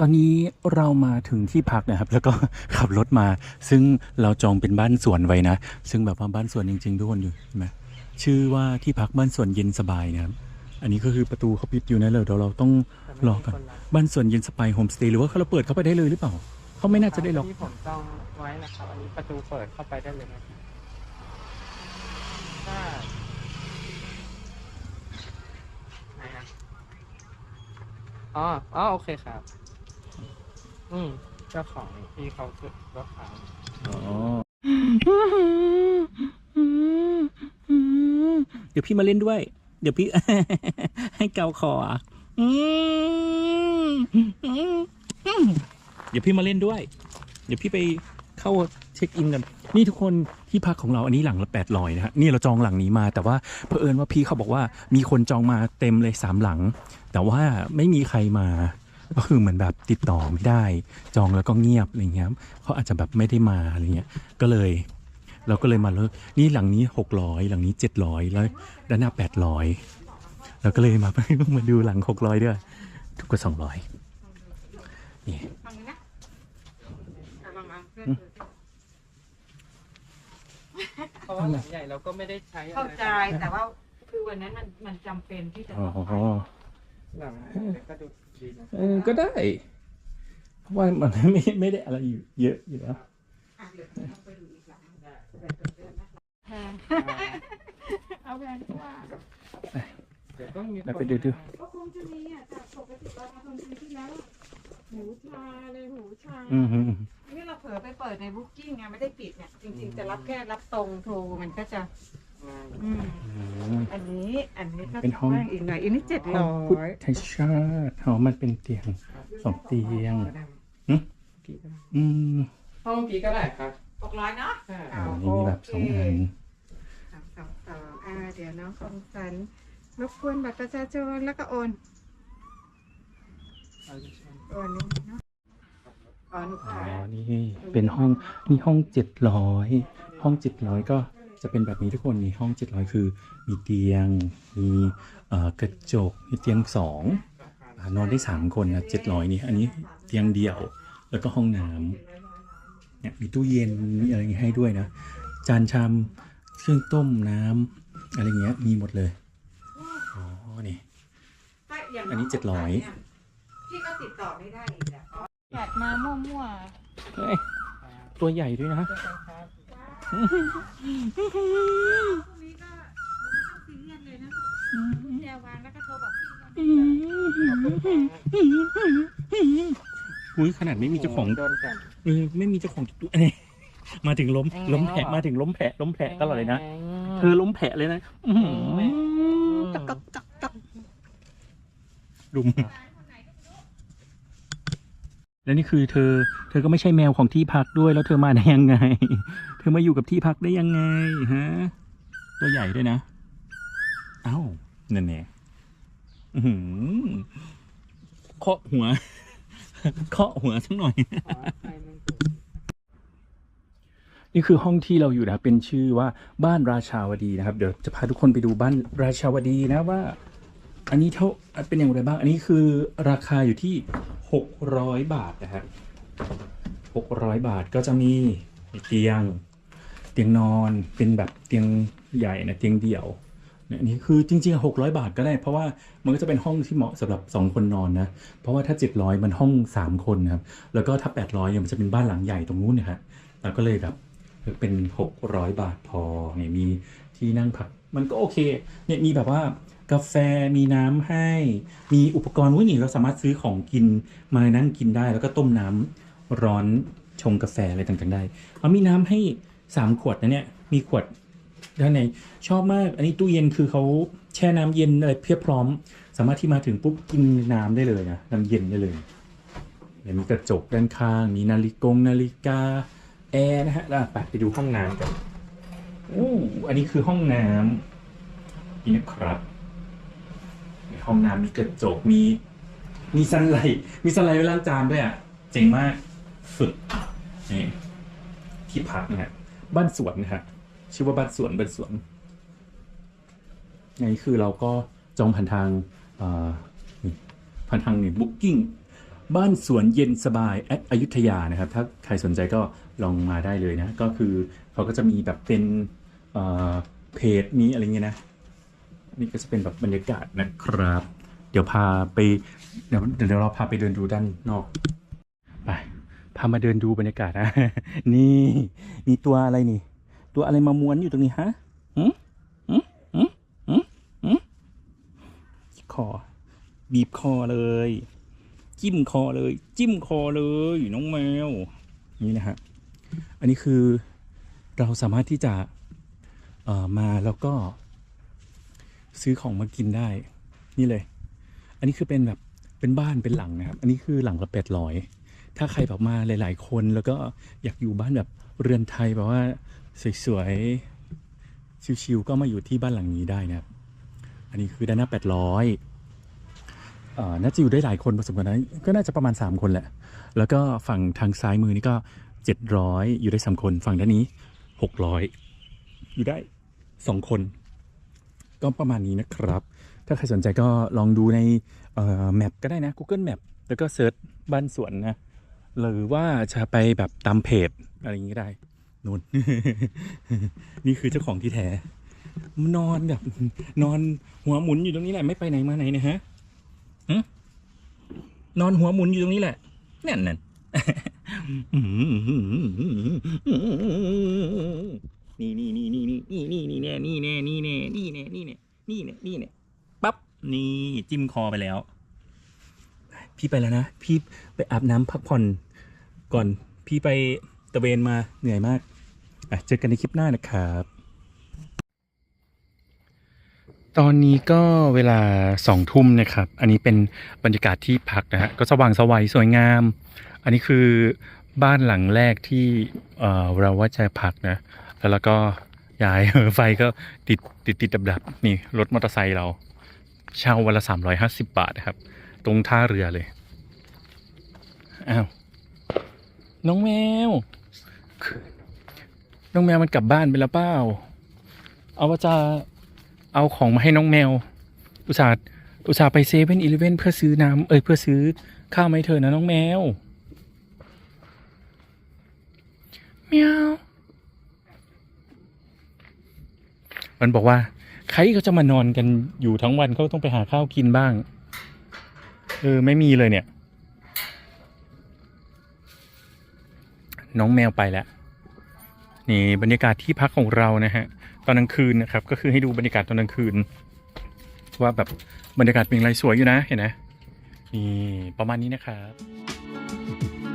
ตอนนี้เรามาถึงที่พักนะครับ แล้วก็ขับรถมา ซึ่งเราจองเป็นบ้านสวนไว้นะ ซึ่งแบบว่าบ้านสวนจริงๆทุกคนอยู่เห็นไหมชื่อว่าที่พักบ้านสวนเย็นสบายนะครับ อันนี้ก็คือประตูเขาปิดอยู่นะเลยเดี๋ยวเราต้องรอกันบ้านสวนเย็นสบายโฮมสเตย์หรือว่าเขาเปิดเข้าไปได้เลยหรือเปล่าเขาไม่น่าจะได้ล็อกที่ผมต้องไว้นะครับอันนี้ประตูเปิดเข้าไปได้เลยนะครับถ้าไหนอะอ๋ออ๋อ โอเคครับ อืมเจ้าของที่เขาคือรถขาวอ๋อเดี๋ยวพี่มาเล่นด้วย เดี๋ยวพี่ ให้เกาคออะอืมเดี๋ยวพี่มาเล่นด้วย เดี๋ยวพี่ไปเข้าเช็คอินกัน นี่ทุกคนที่พักของเราอันนี้หลังละแปดร้อยนะฮะนี่เราจองหลังนี้มา แต่ว่าเผอิญว่าพี่เขาบอกว่ามีคนจองมาเต็มเลยสามหลัง แต่ว่าไม่มีใครมา ก็คือเหมือนแบบติดต่อไม่ได้ จองแล้วก็เงียบอะไรเงี้ยเขาอาจจะแบบไม่ได้มาอะไรเงี้ยก็เลย เราก็เลยมาเลิกนี่หลังนี้หกร้อยหลังนี้เจ็ดร้อยแล้วด้านหน้าแปดร้อยเราก็เลยมา มาดูหลังหกร้อยด้วยถูกกว่าสองร้อยนี่ฟังนะเอาลองเอาเพื่อนอืมดูสิเพราะว่าหลังใหญ่เราก็ไม่ได้ใช้อะไรเข้าใจแต่ว่าคือวันนั้นมันมันจำเป็นที่จะอ๋ต้องไปอหลังก็ดูดีนะ เออก็ได้ เพราะว่ามันไม่ไม่ได้อะไรอยู่เยอะอยู่แล้วอะเดี๋ยวต้องไปดูอีกหลังได้แพงเอาแพงกว่าเดี๋ยวต้องมีแล้วไปดูดูก็คงจะมีอะจากปกติเรามาทำปีที่แล้วหูชาเลยหูชาอืมฮึนี่เราเผลอไปเปิดในบุ๊กกิ้งไงไม่ได้ปิดเนี่ยจริงๆจะรับแค่รับตรงโทรมันก็จะงาน อืมอืมอันนี้ อันนี้ก็เป็นห้อง กว้างอีกหน่อยอันนี้เจ็ดห้อร้งพุทอยธชาติอ๋อมันเป็นเตียงสองเตียง หึกี่ก็ได้อืมห้องกี่ก็ได้ครับหกร้อยเนาะใช่อ๋อนี่มีแบบสองอันสองสองสองอ่าเดี๋ยวน้องคงสันรบกวนบัตรประชาชนแล้วก็โอนเอาดิฉันโอนนี่เนาะอ๋อหนูอ๋อขายนี่เป็นห้องนี่ห้องเจ็ดร้อยห้องเจ็ดร้อยก็ จะเป็นแบบนี้ทุกคนนี่ห้องเจ็ดร้อยคือ มีเตียง มีเอ่อกระจก มีเตียงสองอ่านอนได้สามคนนะเจ็ดร้อยนี่อันนี้เตียงเดี่ยวแล้วก็ห้องน้ำเนี่ยมีตู้เย็นมีอะไรอย่างงี้ให้ด้วยนะ จานชามเครื่องต้มน้ำอะไรเงี้ยมีหมดเลยอ๋อนี่ถ้าย่างอันนี้700พี่ก็ติดต่อไม่ได้อีกอะแปดมามั่วเฮ้ยตัวใหญ่ด้วยนะ เจอกันครับๆพวกนี้ก็ไม่ต้องซีเรียสเลยนะแจวางแล้วก็โทรบอกพี่ว่าอุ้ยขนาดไม่มีเจ้าของโดนกัน เออไม่มีเจ้าของตัวนี่มาถึงล้มล้มแผะมาถึงล้มแผะล้มแผะตลอดเลยนะเธอล้มแผะเลยนะอื้อหือจักจักจักจักดุม แล้วนี่คือเธอ เธอก็ไม่ใช่แมวของที่พักด้วย แล้วเธอมาได้ยังไง เธอมาอยู่กับที่พักได้ยังไงฮะ ตัวใหญ่ด้วยนะ เอ้านั่นแน่อื้อหือเคาะหัว เคาะหัวสักหน่อย นี่คือห้องที่เราอยู่นะครับ เป็นชื่อว่าบ้านราชาวดีนะครับ เดี๋ยวจะพาทุกคนไปดูบ้านราชาวดีนะว่า อันนี้เท่าเป็นอย่างไรบ้าง อันนี้คือราคาอยู่ที่ หกร้อยบาทนะครับหกร้อยบาทก็จะมีเตียง เตียงนอนเป็นแบบเตียงใหญ่นะเตียงเดี่ยวเนี่ยนนี้คือจริงๆหกร้อยบาทก็ได้ เพราะว่ามันก็จะเป็นห้องที่เหมาะสำหรับสองคนนอนนะ เพราะว่าถ้าเจ็ดร้อยมันห้องสามคนนะครับ แล้วก็ถ้าแปดร้อยเนี่ยมันจะเป็นบ้านหลังใหญ่ตรงนู้นนะฮะเราก็เลยแบบเป็นหกร้อยบาทพอเนี่ยมีที่นั่งพัก มันก็โอเคเนี่ยมีแบบว่า กาแฟมีน้ำให้ มีอุปกรณ์วุ้ยนี่เราสามารถซื้อของกินมานั่งกินได้ แล้วก็ต้มน้ำร้อนชงกาแฟอะไรต่างๆได้เอามีน้ำให้สามขวดนะเนี่ยมีขวดด้านในชอบมาก อันนี้ตู้เย็นคือเขาแช่น้ำเย็นอะไรเพียบพร้อม สามารถที่มาถึงปุ๊บกินน้ำได้เลยนะน้ำเย็นได้เลยเดี๋ยมีกระจกด้านข้าง มีนาฬิกงนาฬิกาแอร์นะฮะแล้วไปไปดูห้องน้ำกันอู้อันนี้คือห้องน้ำนี่นะครับ ห้องน้ำมีกระจกมีมีซันไลท์มีซันไลท์ไว้ล้างจานด้วยอะเจ๋งมากสุดนี่ที่พักนะฮะบ้านสวนนะฮะชื่อว่าบ้านสวนบ้านสวนนี่คือเราก็จองผ่านทางผ่านทางนี่บุ๊กิ้งบ้านสวนเย็นสบายแอดอยุธยานะครับ ถ้าใครสนใจก็ลองมาได้เลยนะ ก็คือเขาก็จะมีแบบเป็นเอ่อเพจมีอะไรเงี้ยนะ นี่ก็จะเป็นแบบบรรยากาศนะครับ เดี๋ยวพาไปเดี๋ยวเดี๋ยวเราพาไปเดินดูด้านนอกไปพามาเดินดูบรรยากาศนะ นี่มีตัวอะไรนี่ ตัวอะไรมาม้วนอยู่ตรงนี้ฮะหืมหืมหืมหืมหืมคอบีบคอเลย จิ้มคอเลย จิ้มคอเลยน้องแมวนี่นะฮะอันนี้คือเราสามารถที่จะเอ่อมาแล้วก็ ซื้อของมากินได้ นี่เลย อันนี้คือเป็นแบบเป็นบ้านเป็นหลังนะครับ อันนี้คือหลังละแปดร้อยถ้าใครแบบมาหลาย ๆ คนแล้วก็อยากอยู่บ้านแบบเรือนไทยแบบว่าสวยๆชิวๆก็มาอยู่ที่บ้านหลังนี้ได้นะครับ อันนี้คือด้านหน้าแปดร้อยอ่อน่าจะอยู่ได้หลายคนผสมกันนะก็น่าจะประมาณ 3 คนแหละ แล้วก็ฝั่งทางซ้ายมือนี่ก็ 700 อยู่ได้ 3 คน ฝั่งด้านนี้ 600 อยู่ได้ 2 คน ก็ประมาณนี้นะครับ ถ้าใครสนใจก็ลองดูในแมปก็ได้นะ Google Map แล้วก็เซิร์ชบ้านสวนนะ หรือว่าจะไปแบบตามเพจอะไรอย่างนี้ได้นู่นนี่คือเจ้าของที่แท้นอนแบบ นอนหัวหมุนอยู่ตรงนี้แหละไม่ไปไหนมาไหนนะฮะนอนหัวหมุนอยู่ตรงนี้แหละนั่นนั่น นี่นี่นี่นี่นี่นี่นี่แน่นี่แน่นี่แน่นี่แน่นี่แน่นี่แน่นี่แน่ปั๊บนี่จิ้มคอไปแล้ว พี่ไปแล้วนะ พี่ไปอาบน้ำพักผ่อนก่อนพี่ไปตะเวนมาเหนื่อยมากอะเจอกันในคลิปหน้านะครับ ตอนนี้ก็เวลาสองทุ่มนะครับ อันนี้เป็นบรรยากาศที่พักนะฮะก็สว่างสวัยสวยงาม อันนี้คือบ้านหลังแรกที่เอ่อเราว่าจะพักนะ แล้วเราก็ย้ายไฟก็ติดติดติดดับดับนี่รถมอเตอร์ไซค์เรา เช่าวันละสามร้อยห้าสิบบาทนะครับ ตรงท่าเรือเลย อ้าว น้องแมว น้องแมวมันกลับบ้านไปแล้วเปล่า เอาว่าจะเอาของมาให้น้องแมว อุตส่าห์อุตส่าห์ไปเซเว่นอีเลเว่นเพื่อซื้อน้ำเอ้ยเพื่อซื้อข้าวไมาให้เธอนะน้องแมวแมว มันบอกว่า ใครเขาจะมานอนกันอยู่ทั้งวันเขาต้องไปหาข้าวกินบ้าง เออ ไม่มีเลยเนี่ย น้องแมวไปแล้ว นี่บรรยากาศที่พักของเรานะฮะ ตอนกลางคืนนะครับ ก็คือให้ดูบรรยากาศตอนกลางคืน ว่าแบบบรรยากาศเป็นไรสวยอยู่นะ เห็นไหมนี่ประมาณนี้นะครับ